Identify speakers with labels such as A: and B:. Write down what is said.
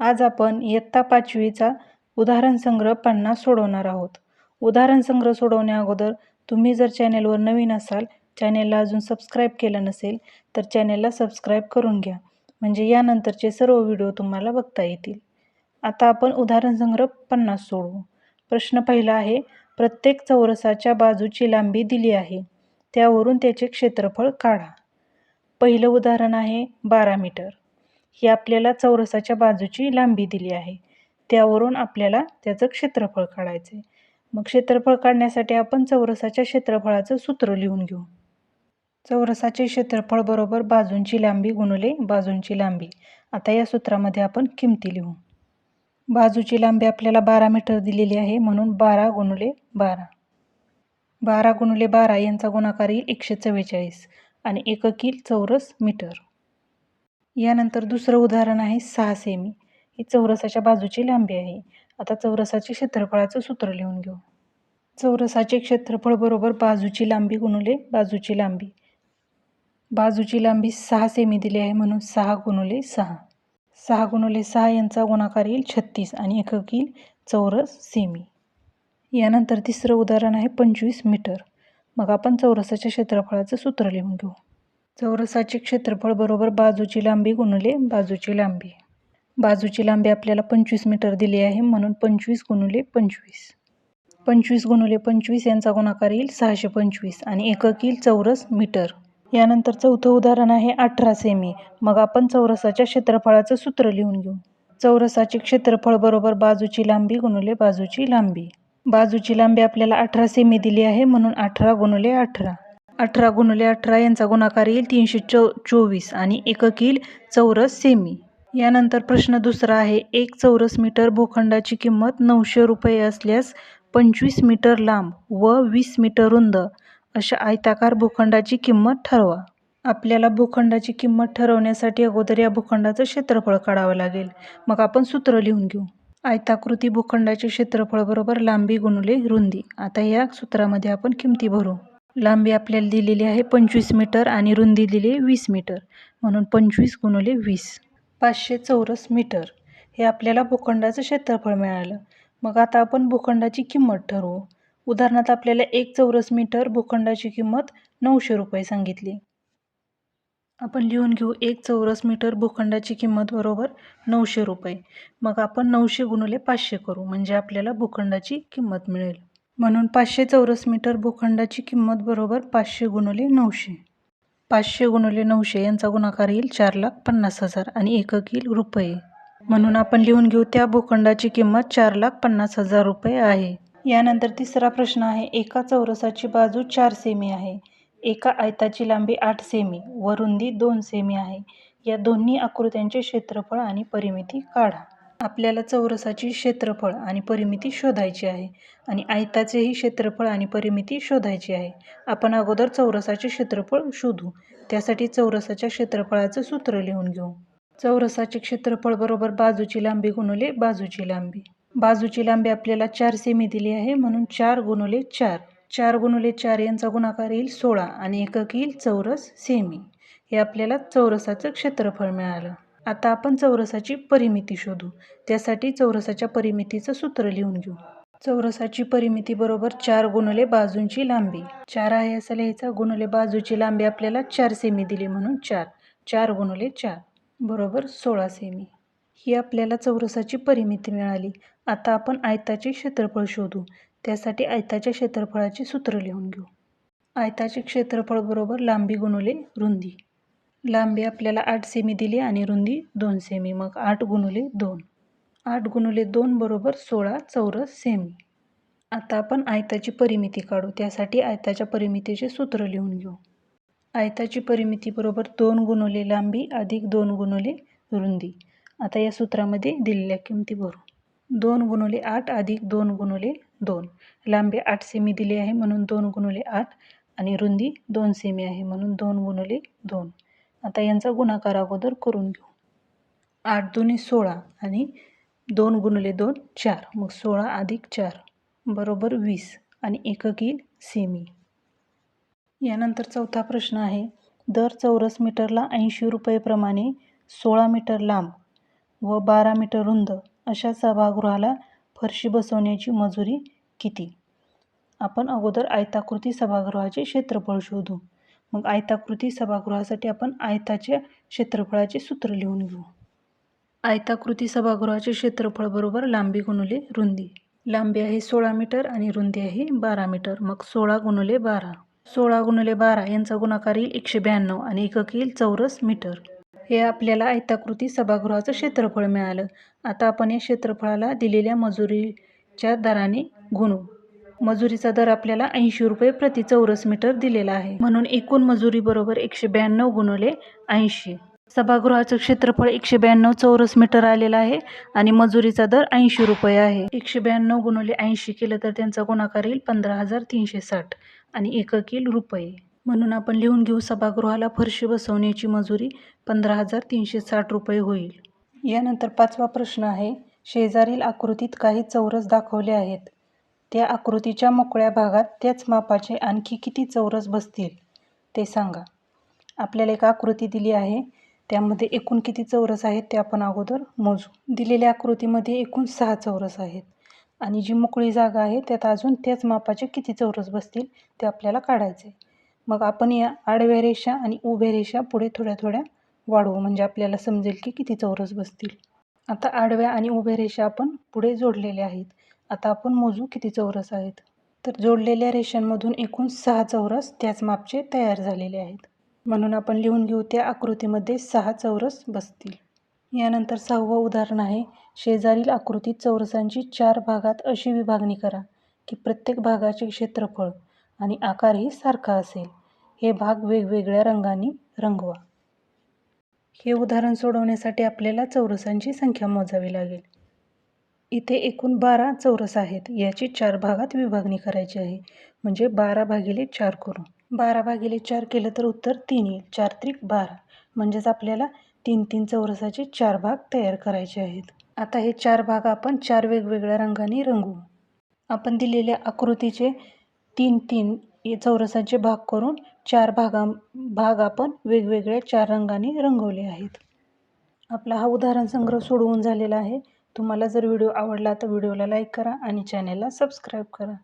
A: आज आपण इयत्ता पाचवीचा उदाहरण संग्रह पन्नास सोडवणार आहोत. उदाहरण संग्रह सोडवण्या अगोदर तुम्ही जर चॅनेलवर नवीन असाल चॅनेलला अजून सबस्क्राईब केलं नसेल तर चॅनेलला सबस्क्राईब करून घ्या. म्हणजे यानंतरचे सर्व व्हिडिओ तुम्हाला बघता येतील. आता आपण उदाहरण संग्रह पन्नास सोडवू. प्रश्न पहिला आहे प्रत्येक चौरसाच्या बाजूची लांबी दिली आहे. त्यावरून त्याचे क्षेत्रफळ काढा. पहिलं उदाहरण आहे बारा मीटर. ही आपल्याला चौरसाच्या बाजूची लांबी दिली आहे. त्यावरून आपल्याला त्याचं क्षेत्रफळ काढायचं आहे मग क्षेत्रफळ काढण्यासाठी आपण चौरसाच्या क्षेत्रफळाचं सूत्र लिहून घेऊ. चौरसाचे क्षेत्रफळ बरोबर बाजूंची लांबी गुणुले बाजूंची लांबी. आता या सूत्रामध्ये आपण किमती लिहू. बाजूची लांबी आपल्याला बारा मीटर दिलेली आहे म्हणून बारा गुणुले बारा. बारा गुणुले बारा यांचा गुणाकार येईल एकशे चव्वेचाळीस आणि एककील चौरस मीटर. यानंतर दुसरं उदाहरण आहे सहा सेमी. ही चौरसाच्या बाजूची लांबी आहे. आता चौरसाचे क्षेत्रफळाचं सूत्र लिहून घेऊ. चौरसाचे क्षेत्रफळ बरोबर बाजूची लांबी गुणुले बाजूची लांबी. बाजूची लांबी सहा सेमी दिली आहे म्हणून सहा गुणुले सहा. सहा गुणुले सहा यांचा गुणाकार येईल छत्तीस आणि एककील चौरस सेमी. यानंतर तिसरं उदाहरण आहे पंचवीस मीटर. मग आपण चौरसाच्या क्षेत्रफळाचं सूत्र लिहून घेऊ. चौरसाचे क्षेत्रफळ बरोबर बाजूची लांबी गुणुले बाजूची लांबी. बाजूची लांबी आपल्याला पंचवीस मीटर दिली आहे म्हणून पंचवीस गुणुले पंचवीस. पंचवीस गुणुले पंचवीस यांचा गुणाकार येईल सहाशे पंचवीस आणि एकक येईल चौरस मीटर. यानंतर चौथं उदाहरण आहे अठरा सेमी. मग आपण चौरसाच्या क्षेत्रफळाचं सूत्र लिहून घेऊ. चौरसाचे क्षेत्रफळ बरोबर बाजूची लांबी गुणुले बाजूची लांबी. बाजूची लांबी आपल्याला अठरा सेमी दिली आहे म्हणून अठरा गुणुले अठरा. अठरा गुणुले अठरा यांचा गुणाकार येईल तीनशे चो चोवीस आणि एकक येईल चौरस सेमी. यानंतर प्रश्न दुसरा आहे एक चौरस मीटर भूखंडाची किंमत नऊशे रुपये असल्यास पंचवीस मीटर लांब व वीस मीटर रुंद अशा आयताकार भूखंडाची किंमत ठरवा. आपल्याला भूखंडाची किंमत ठरवण्यासाठी अगोदर या भूखंडाचं क्षेत्रफळ काढावं लागेल. मग आपण सूत्र लिहून घेऊ. आयताकृती भूखंडाचे क्षेत्रफळ बरोबर लांबी गुणुले रुंदी. आता या सूत्रामध्ये आपण किमती भरू. लांबी आपल्याला दिलेली आहे पंचवीस मीटर आणि रुंदी दिली वीस मीटर. म्हणून पंचवीस गुणुले वीस. पाचशे चौरस मीटर. हे आपल्याला भूखंडाचं क्षेत्रफळ मिळालं. मग आता आपण भूखंडाची किंमत ठरवू. उदाहरणार्थ आपल्याला एक चौरस मीटर भूखंडाची किंमत नऊशे रुपये सांगितली. आपण लिहून घेऊ एक चौरस मीटर भूखंडाची किंमत बरोबर नऊशे रुपये. मग आपण नऊशे गुणुले पाचशे करू. म्हणजे आपल्याला भूखंडाची किंमत मिळेल. म्हणून पाचशे चौरस मीटर भूखंडाची किंमत बरोबर पाचशे गुणुले नऊशे. पाचशे गुणुले नऊशे यांचा गुणाकार येईल चार लाख पन्नास हजार आणि एकक येईल रुपये. म्हणून आपण लिहून घेऊ त्या भूखंडाची किंमत चार लाख पन्नास हजार रुपये आहे. यानंतर तिसरा प्रश्न आहे एका चौरसाची बाजू चार सेमी आहे एका आयताची लांबी आठ सेमी व रुंदी दोन सेमी आहे. या दोन्ही आकृत्यांचे क्षेत्रफळ आणि परिमिती काढा. आपल्याला चौरसाची क्षेत्रफळ आणि परिमिती शोधायची आहे आणि आयताचेही क्षेत्रफळ आणि परिमिती शोधायची आहे. आपण अगोदर चौरसाचे क्षेत्रफळ शोधू. त्यासाठी चौरसाच्या क्षेत्रफळाचं सूत्र लिहून घेऊ. चौरसाचे क्षेत्रफळ बरोबर बाजूची लांबी गुणुले बाजूची लांबी. बाजूची लांबी आपल्याला चार सेमी दिली आहे म्हणून चार गुणुले चार. चार गुणुले चार यांचा गुणाकार येईल सोळा आणि एकक येईल चौरस सेमी. हे आपल्याला चौरसाचं क्षेत्रफळ मिळालं. आता आपण चौरसाची परिमिती शोधू. त्यासाठी चौरसाच्या परिमितीचं सूत्र लिहून घेऊ. चौरसाची परिमिती बरोबर चार गुणले बाजूंची लांबी. चार आहे असं लिहायचा. गुणले बाजूची लांबी आपल्याला चार सेमी दिली म्हणून चार. चार गुणले चार. बरोबर सोळा सेमी. ही आपल्याला चौरसाची परिमिती मिळाली. आता आपण आयताचे क्षेत्रफळ शोधू. त्यासाठी आयताच्या क्षेत्रफळाचे सूत्र लिहून घेऊ. आयताचे क्षेत्रफळ बरोबर लांबी गुणुले रुंदी. लांबी आपल्याला आठ सेमी दिली आणि रुंदी दोन सेमी मग आठ गुणुले दोन. आठ गुणुले दोन बरोबर सोळा चौरस सेमी आता आपण आयताची परिमिती काढू. त्यासाठी आयताच्या परिमितीचे सूत्र लिहून घेऊ. आयताची परिमिती बरोबर दोन गुणुले लांबी अधिक दोन गुणुले रुंदी. आता या सूत्रामध्ये दिलेल्या किमती भरू. दोन गुणुले आठ अधिक दोन गुणुले दोन. लांबी आठ सेमी दिली आहे म्हणून दोन गुणुले आठ आणि रुंदी दोन सेमी आहे म्हणून दोन गुणुले दोन. आता यांचा गुणाकार अगोदर करून घेऊ. आठ दोन्ही सोळा आणि दोन गुणले दोन चार. मग सोळा अधिक चार बरोबर वीस आणि एकक येईल सेमी. यानंतर चौथा प्रश्न आहे. दर चौरस मीटरला ऐंशी रुपयेप्रमाणे सोळा मीटर लांब व बारा मीटर रुंद अशा सभागृहाला फरशी बसवण्याची मजुरी किती? आपण अगोदर आयताकृती सभागृहाचे क्षेत्रफळ शोधू. मग आयताकृती सभागृहासाठी आपण आयताच्या क्षेत्रफळाचे सूत्र लिहून घेऊ. आयताकृती सभागृहाचे क्षेत्रफळ बरोबर लांबी गुणुले रुंदी. लांबी आहे सोळा मीटर आणि रुंदी आहे बारा मीटर. मग सोळा गुणुले बारा. सोळा गुणुले बारा यांचा गुणाकार येईल एकशे ब्याण्णव आणि एकक येईल चौरस मीटर. हे आपल्याला आयताकृती सभागृहाचं क्षेत्रफळ मिळालं. आता आपण या क्षेत्रफळाला दिलेल्या मजुरीच्या दराने गुणू. मजुरीचा दर आपल्याला ऐंशी रुपये प्रति चौरस मीटर दिलेला आहे. म्हणून एकूण मजुरी बरोबर एकशे ब्याण्णव गुणवले ऐंशी. सभागृहाचं क्षेत्रफळ एकशे ब्याण्णव चौरस मीटर आलेलं आहे आणि मजुरीचा दर ऐंशी रुपये आहे. एकशे ब्याण्णव गुणुले ऐंशी केलं तर त्यांचा गुणाकार येईल पंधरा हजार तीनशे साठ आणि एकक येईल रुपये. म्हणून आपण लिहून घेऊ सभागृहाला फरशी बसवण्याची मजुरी पंधरा हजार तीनशे साठ रुपये होईल. यानंतर पाचवा प्रश्न आहे शेजारील आकृतीत काही चौरस दाखवले आहेत. त्या आकृतीच्या मोकळ्या भागात त्याच मापाचे आणखी किती चौरस बसतील ते सांगा. आपल्याला एक आकृती दिली आहे. त्यामध्ये एकूण किती चौरस आहेत ते आपण अगोदर मोजू. दिलेल्या आकृतीमध्ये एकूण सहा चौरस आहेत. आणि जी मोकळी जागा आहे त्यात अजून त्याच मापाचे किती चौरस बसतील ते आपल्याला काढायचे. मग आपण या आडव्या रेषा आणि उभ्या रेषा पुढे थोड्या थोड्या वाढवू. म्हणजे आपल्याला समजेल की किती चौरस बसतील. आता आडव्या आणि उभ्या रेषा आपण पुढे जोडलेल्या आहेत. आता आपण मोजू किती चौरस आहेत. तर जोडलेल्या रेषांमधून एकूण सहा चौरस त्याच मापचे तयार झालेले आहेत. म्हणून आपण लिहून घेऊ त्या आकृतीमध्ये सहा चौरस बसतील. यानंतर सहावं उदाहरण आहे. शेजारील आकृतीत चौरसांची चार भागात अशी विभागणी करा की प्रत्येक भागाचे क्षेत्रफळ आणि आकारही सारखा असेल. हे भाग वेगवेगळ्या रंगांनी रंगवा. हे उदाहरण सोडवण्यासाठी आपल्याला चौरसांची संख्या मोजावी लागेल. इथे एकूण बारा चौरस आहेत. याची चार भागात विभागणी करायची आहे. म्हणजे बारा भागिले चार करू बारा भागिले चार केलं तर उत्तर तीन येईल. चार त्रिक बारा. म्हणजेच आपल्याला तीन तीन चौरसाचे चार भाग तयार करायचे आहेत. आता हे चार भाग आपण चार वेगवेगळ्या रंगांनी रंगवू. आपण दिलेल्या आकृतीचे तीन तीन चौरसाचे भाग करून चार भागा भाग आपण वेगवेगळ्या चार रंगांनी रंगवले आहेत. आपला हा उदाहरण संग्रह सोडवून झालेला आहे. तुम्हाला जर व्हिडिओ आवडला तर व्हिडिओला लाईक करा आणि चॅनेलला सबस्क्राईब करा.